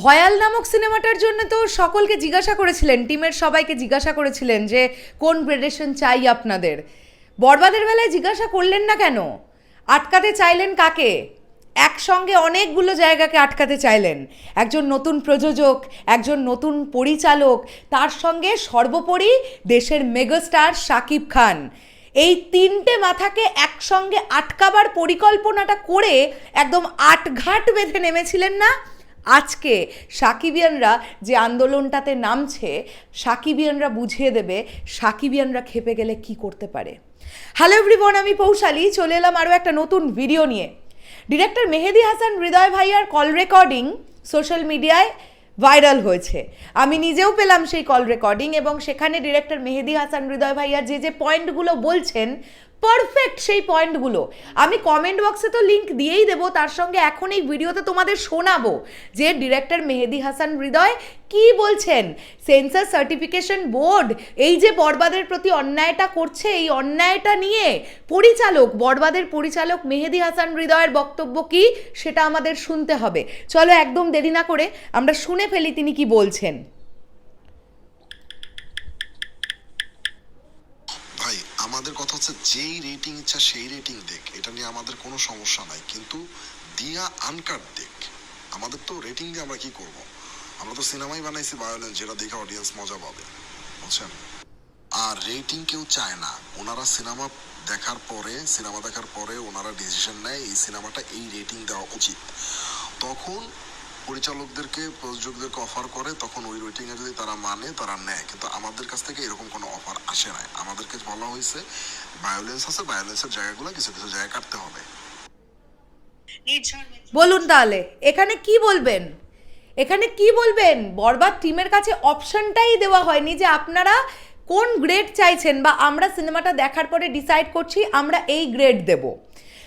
ভয়াল নামক সিনেমাটার জন্য তো সকলকে জিজ্ঞাসা করেছিলেন, টিমের সবাইকে জিজ্ঞাসা করেছিলেন যে, কোন গ্রেডেশন চাই আপনাদের? বরবাদের বেলায় জিজ্ঞাসা করলেন না কেন? আটকাতে চাইলেন কাকে? একসঙ্গে অনেকগুলো জায়গাকে আটকাতে চাইলেন। একজন নতুন প্রযোজক, একজন নতুন পরিচালক, তার সঙ্গে সর্বোপরি দেশের মেগাস্টার শাকিব খান। এই তিনটে মাথাকে একসঙ্গে আটকাবার পরিকল্পনাটা করে একদম আটঘাট বেঁধে নেমেছিলেন না? আজকে সাকিবিয়ানরা যে আন্দোলনটাতে নামছে, সাকিবিয়ানরা বুঝিয়ে দেবে সাকিবিয়ানরা খেপে গেলে কি করতে পারে। হ্যালো এভরিবন আমি পৌশালী। চলে এলাম আরও একটা নতুন ভিডিও নিয়ে। ডিরেক্টর মেহেদি হাসান হৃদয় ভাইয়ার কল রেকর্ডিং সোশ্যাল মিডিয়ায় ভাইরাল হয়েছে। আমি নিজেও পেলাম সেই কল রেকর্ডিং এবং সেখানে ডিরেক্টর মেহেদি হাসান হৃদয় ভাইয়া যে যে পয়েন্টগুলো বলছেন পারফেক্ট সেই পয়েন্টগুলো আমি কমেন্ট বক্সে তো লিংক দিয়েই দেবো, তার সঙ্গে এখন এই ভিডিওতে তোমাদের শোনাবো যে ডিরেক্টর মেহেদি হাসান হৃদয় কি বলছেন। সেন্সার সার্টিফিকেশন বোর্ড এই যে বরবাদের প্রতি অন্যায়টা করছে, এই অন্যায়টা নিয়ে পরিচালক বরবাদের পরিচালক মেহেদি হাসান হৃদয়ের বক্তব্য কি সেটা আমাদের শুনতে হবে। চলো একদম দেরি না করে আমরা শুনে ফেলি তিনি কি বলছেন। কথা যেই রেটিং ইচ্ছা সেই রেটিং দেখ, এটা নিয়ে আমাদের কোনো সমস্যা নাই। কিন্তু দিয়া আনকাট দেখ। আমাদের তো রেটিং দিয়ে আমরা কি করব? আমরা তো সিনেমাই বানাইছি ভায়োলেন্স যেটা দেখে অডিয়েন্স মজা পাবে। বুঝছেন? আর রেটিং কেউ চায় না। ওনারা সিনেমা দেখার পরে সিনেমা দেখার পরে ওনারা ডিসিশন নেয়, এই সিনেমাটা এই রেটিং দেওয়া উচিত। তখন পরিচালকদেরকে প্রযোজকদেরকে অফার করে তখন ওই রেটিং এ যদি তারা মানে তারা নেয়। কিন্তু আমাদের কাছ থেকে এরকম কোনো অফার আসে নাই। আমাদেরকে বলা হয়েছে ভায়োলেন্স আছে ভায়োলেন্সের জায়গাগুলো কিছু কিছু জায়গা কাটতে হবে। বলুন তাহলে এখানে কি বলবেন? এখানে কি বলবেন? বরবাদ টিমের কাছে অপশনটাই দেওয়া হয়নি যে আপনারা কোন গ্রেড চাইছেন বা আমরা সিনেমাটা দেখার পরে ডিসাইড করছি আমরা এই গ্রেড দেব।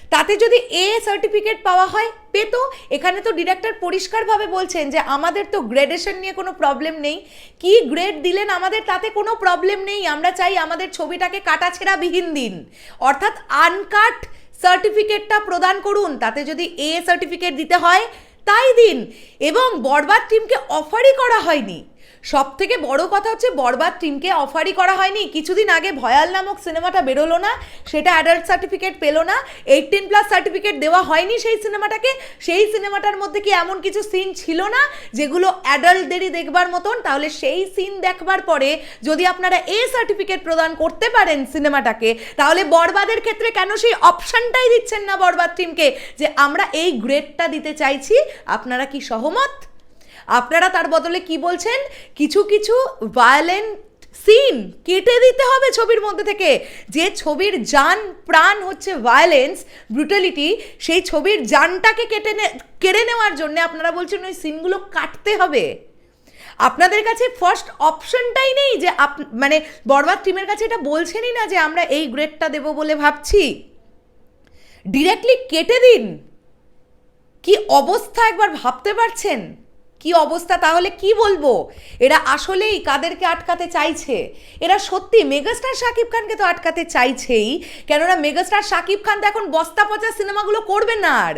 তাতে যদি এ সার্টিফিকেট পাওয়া হয়, পেতো। এখানে তো ডিরেক্টর পরিষ্কারভাবে বলছেন যে, আমাদের তো গ্রেডেশন নিয়ে কোনো প্রবলেম নেই। কি গ্রেড দিলেন আমাদের, তাতে কোনো প্রবলেম নেই। আমরা চাই আমাদের ছবিটাকে কাটাছেড়া বিহীন দিন। অর্থাৎ আনকাট সার্টিফিকেটটা প্রদান করুন। তাতে যদি এ সার্টিফিকেট দিতে হয়, তাই দিন। এবং বরবাদ টিমকে অফারই করা হয়নি। সব থেকে বড় কথা হচ্ছে বরবাদ টিমকে অফারই করা হয়নি। কিছুদিন আগে ভয়াল নামক সিনেমাটা বেরোলো না, সেটা অ্যাডাল্ট সার্টিফিকেট পেল না। এইটিন প্লাস সার্টিফিকেট দেওয়া হয়নি সেই সিনেমাটাকে। সেই সিনেমাটার মধ্যে কি এমন কিছু সিন ছিল না, যেগুলো অ্যাডাল্টদেরই দেখবার মতন? তাহলে সেই সিন দেখবার পরে যদি আপনারা এ সার্টিফিকেট প্রদান করতে পারেন সিনেমাটাকে, তাহলে বরবাদের ক্ষেত্রে কেন সেই অপশানটাই দিচ্ছেন না বরবাদ টিমকে? যে আমরা এই গ্রেডটা দিতে চাইছি, আপনারা কি সহমত? আপনারা তার বদলে কি বলছেন? কিছু কিছু ভায়োলেন্ট সিন কেটে দিতে হবে ছবির মধ্যে থেকে। যে ছবির যান, প্রাণ হচ্ছে ভায়োলেন্স ব্রুটালিটি সেই ছবির যানটাকে কেটে কেড়ে নেওয়ার জন্য আপনারা বলছেন ওই সিনগুলো কাটতে হবে। আপনাদের কাছে ফার্স্ট অপশনটাই নেই যে আপ মানে বরবাদ টিমের কাছে এটা বলছেনই না যে আমরা এই গ্রেডটা দেবো বলে ভাবছি। ডিরেক্টলি কেটে দিন। কি অবস্থা একবার ভাবতে পারছেন? কি অবস্থা? তাহলে কি বলব? এরা আসলেই কাদেরকে আটকাতে চাইছে? এরা সত্যি মেগাস্টার শাকিব খানকে তো আটকাতে চাইছেই। কেননা মেগাস্টার শাকিব খান তো এখন বস্তা পচা সিনেমাগুলো করবে না আর।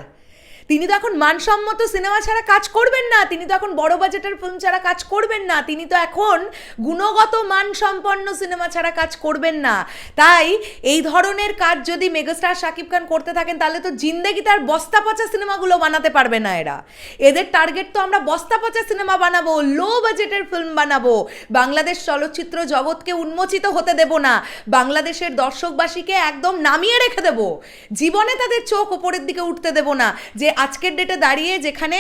তিনি তো এখন মানসম্মত সিনেমা ছাড়া কাজ করবেন না, তিনি তো এখন বড় বাজেটের ফিল্ম ছাড়া কাজ করবেন না, তিনি তো এখন গুণগত মানসম্পন্ন সিনেমা ছাড়া কাজ করবেন না। তাই এই ধরনের কাজ যদি মেগাস্টার শাকিব খান করতে থাকেন, তাহলে তো জিন্দেগি তার বস্তা পচা সিনেমাগুলো বানাতে পারবে না এরা। এদের টার্গেট তো আমরা বস্তা পচা সিনেমা বানাবো লো বাজেটের ফিল্ম বানাবো। বাংলাদেশ চলচ্চিত্র জগৎকে উন্মোচিত হতে দেব না, বাংলাদেশের দর্শকবাসীকে একদম নামিয়ে রেখে দেব। জীবনে তাদের চোখ ওপরের দিকে উঠতে দেব না, যে আজকের ডেটে দাঁড়িয়ে যেখানে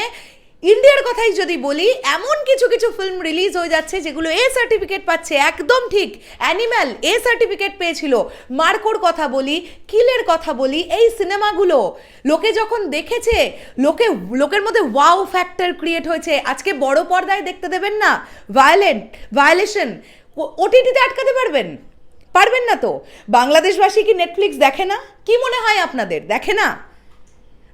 ইন্ডিয়ার কথাই যদি বলি, এমন কিছু কিছু ফিল্ম রিলিজ হয়ে যাচ্ছে যেগুলো এ সার্টিফিকেট পাচ্ছে। একদম ঠিক অ্যানিম্যাল এ সার্টিফিকেট পেয়েছিল। মার্কোর কথা বলি কিলের কথা বলি, এই সিনেমাগুলো লোকে যখন দেখেছে, লোকে, লোকের মধ্যে ওয়াও ফ্যাক্টর ক্রিয়েট হয়েছে। আজকে বড় পর্দায় দেখতে দেবেন না। ভায়োলেন্ট ভায়োলেশন ওটিটিতে আটকাতে পারবেন? পারবেন না তো? বাংলাদেশবাসী কি নেটফ্লিক্স দেখে না? কি মনে হয় আপনাদের? দেখে না?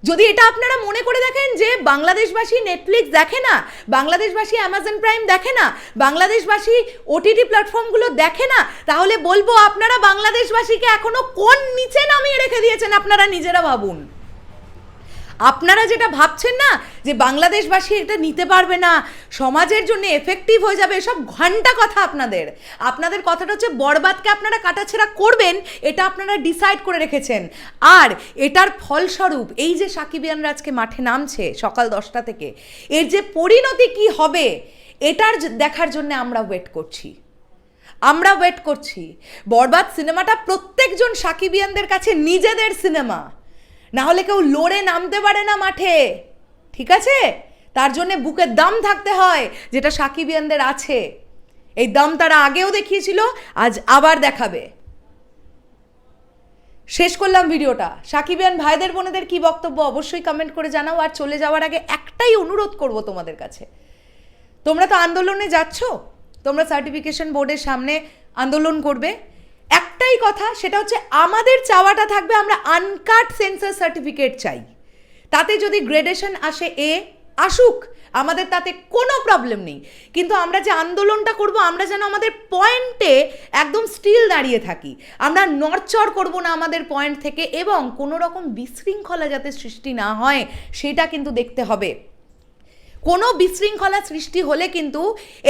যদি এটা আপনারা মনে করে দেখেন যে বাংলাদেশবাসী নেটফ্লিক্স দেখে না, বাংলাদেশবাসী অ্যামাজন প্রাইম দেখে না, বাংলাদেশবাসী ওটিটি প্ল্যাটফর্মগুলো দেখে না, তাহলে বলব আপনারা বাংলাদেশবাসীকে এখনও কোন নিচে নামিয়ে রেখে দিয়েছেন আপনারা নিজেরা ভাবুন। আপনারা যেটা ভাবছেন না, যে বাংলাদেশবাসী এটা নিতে পারবে না, সমাজের জন্য এফেক্টিভ হয়ে যাবে, এসব ঘণ্টা কথা আপনাদের। আপনাদের কথাটা হচ্ছে, বরবাদকে আপনারা কাটাছেড়া করবেন, এটা আপনারা ডিসাইড করে রেখেছেন। আর এটার ফলস্বরূপ, এই যে সাকিবিয়ানরা আজকে মাঠে নামছে সকাল দশটা থেকে, এর যে পরিণতি কি হবে, এটার দেখার জন্য আমরা ওয়েট করছি। আমরা ওয়েট করছি। বরবাদ সিনেমাটা প্রত্যেকজন সাকিবিয়ানদের কাছে নিজেদের সিনেমা। না হলে কেউ লড়ে নামতে পারে না মাঠে। ঠিক আছে? তার জন্যে বুকের দাম থাকতে হয়, যেটা সাকিবিয়ানদের আছে। এই দাম তারা আগেও দেখিয়েছিল, আজ আবার দেখাবে। শেষ করলাম ভিডিওটা। সাকিবিয়ান ভাইদের বোনেদের কি বক্তব্য অবশ্যই কমেন্ট করে জানাও, আর চলে যাওয়ার আগে একটাই অনুরোধ করব তোমাদের কাছে। তোমরা তো আন্দোলনে যাচ্ছ, তোমরা সার্টিফিকেশন বোর্ডের সামনে আন্দোলন করবে একটাই কথা, সেটা হচ্ছে আমাদের চাওয়াটা থাকবে, আমরা আনকাট সেন্সার সার্টিফিকেট চাই। তাতে যদি গ্রেডেশন আসে এ আসুক, আমাদের তাতে কোনো প্রবলেম নেই। কিন্তু আমরা যে আন্দোলনটা করব, আমরা যেন আমাদের পয়েন্টে একদম স্টিল দাঁড়িয়ে থাকি। আমরা নড়চড় করব না আমাদের পয়েন্ট থেকে এবং কোনো রকম বিশৃঙ্খলা যাতে সৃষ্টি না হয়, সেটা কিন্তু দেখতে হবে। কোনো বিশৃঙ্খলা সৃষ্টি হলে কিন্তু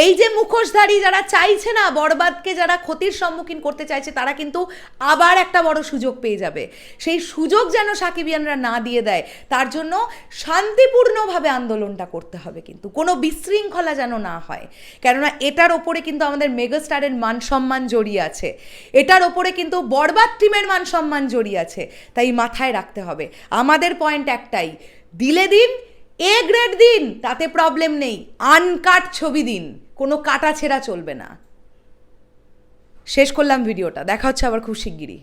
এই যে মুখোশধারী যারা চাইছে না বরবাদকে যারা ক্ষতির সম্মুখীন করতে চাইছে, তারা কিন্তু আবার একটা বড় সুযোগ পেয়ে যাবে। সেই সুযোগ যেন সাকিবিয়ানরা না দিয়ে দেয়, তার জন্য শান্তিপূর্ণভাবে আন্দোলনটা করতে হবে কিন্তু, কোনো বিশৃঙ্খলা যেন না হয়। কেননা এটার ওপরে কিন্তু আমাদের মেগাস্টারের মান সম্মান জড়িয়ে আছে। এটার ওপরে কিন্তু বরবাদ টিমের মান সম্মান জড়িয়ে আছে। তাই মাথায় রাখতে হবে। আমাদের পয়েন্ট একটাই, দিলে দিন এ গ্রেড দিন, তাতে প্রবলেম নেই। আনকাট ছবি দিন, কোনো কাটা ছেঁড়া চলবে না। শেষ করলাম ভিডিওটা। দেখা হচ্ছে আবার খুব শিগগিরই।